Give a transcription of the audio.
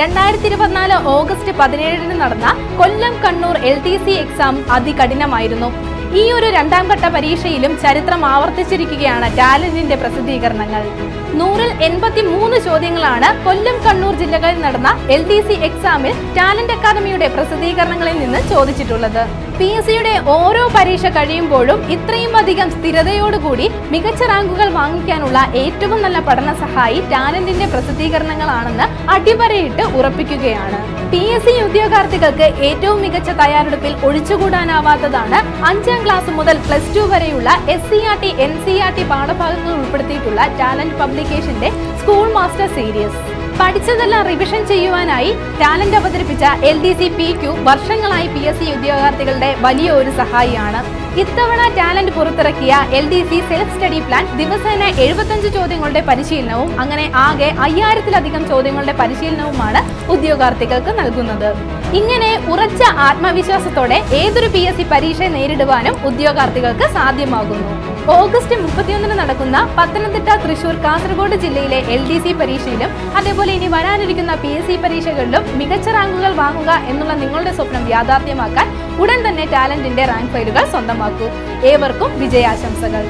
രണ്ടായിരത്തി ഇരുപത്തിനാല് ഓഗസ്റ്റ് പതിനേഴിന് നടന്ന Kollam Kannur L T C exam അതികഠിനമായിരുന്നു. ഈ ഒരു രണ്ടാം ഘട്ട പരീക്ഷയിലും ചരിത്രം ആവർത്തിച്ചിരിക്കുകയാണ് ടാലന്റിന്റെ പ്രസിദ്ധീകരണങ്ങൾ. നൂറിൽ എൺപത്തി മൂന്ന് ചോദ്യങ്ങളാണ് കൊല്ലം കണ്ണൂർ ജില്ലകളിൽ നടന്ന എൽ ടി സി എക്സാമിൽ ടാലന്റ് അക്കാദമിയുടെ പ്രസിദ്ധീകരണങ്ങളിൽ നിന്ന് ചോദിച്ചിട്ടുള്ളത്. പി എസ് സിയുടെ ഓരോ പരീക്ഷ കഴിയുമ്പോഴും ഇത്രയും അധികം സ്ഥിരതയോടുകൂടി മികച്ച റാങ്കുകൾ വാങ്ങിക്കാനുള്ള ഏറ്റവും നല്ല പഠന സഹായി ടാലന്റിന്റെ പ്രസിദ്ധീകരണങ്ങളാണെന്ന് അടിവരയിട്ട് ഉറപ്പിക്കുകയാണ്. പി എസ് സി ഉദ്യോഗാർത്ഥികൾക്ക് ഏറ്റവും മികച്ച തയ്യാറെടുപ്പിൽ ഒഴിച്ചുകൂടാനാവാത്തതാണ് അഞ്ചാം ക്ലാസ് മുതൽ പ്ലസ് ടു വരെയുള്ള S C R T N C R T പാഠഭാഗങ്ങൾ ഉൾപ്പെടുത്തിയിട്ടുള്ള ടാലന്റ് പബ്ലിക്കേഷന്റെ സ്കൂൾ മാസ്റ്റർ സീരീസ്. പഠിച്ചതെല്ലാം റിവിഷൻ ചെയ്യുവാനായി ടാലന്റ് അവതരിപ്പിച്ച L D C P Q വർഷങ്ങളായി പി എസ് സി ഉദ്യോഗാർത്ഥികളുടെ വലിയ ഒരു സഹായിയാണ് ഇത്തവണ ടാലന്റ് പുറത്തിറക്കിയ L D C self study plan ദിവസേന എഴുപത്തഞ്ച് ചോദ്യങ്ങളുടെ പരിശീലനവും അങ്ങനെ ആകെ അയ്യായിരത്തിലധികം ചോദ്യങ്ങളുടെ പരിശീലനവുമാണ് ഉദ്യോഗാർത്ഥികൾക്ക് നൽകുന്നത്. ഇങ്ങനെ ഉറച്ച ആത്മവിശ്വാസത്തോടെ ഏതൊരു പി എസ് സി പരീക്ഷ നേരിടുവാനും ഉദ്യോഗാർത്ഥികൾക്ക് സാധ്യമാകുന്നു. ഓഗസ്റ്റ് മുപ്പത്തിയൊന്നിന് നടക്കുന്ന പത്തനംതിട്ട തൃശൂർ കാസർഗോഡ് ജില്ലയിലെ എൽ ഡി സി പരീക്ഷയിലും അതേപോലെ ഇനി വരാനിരിക്കുന്ന പി എസ് സി പരീക്ഷകളിലും മികച്ച റാങ്കുകൾ വാങ്ങുക എന്നുള്ള നിങ്ങളുടെ സ്വപ്നം യാഥാർത്ഥ്യമാക്കാൻ ഉടൻ തന്നെ ടാലന്റിന്റെ റാങ്ക് ഫയലുകൾ സ്വന്തമാക്കൂ. ഏവർക്കും വിജയാശംസകൾ.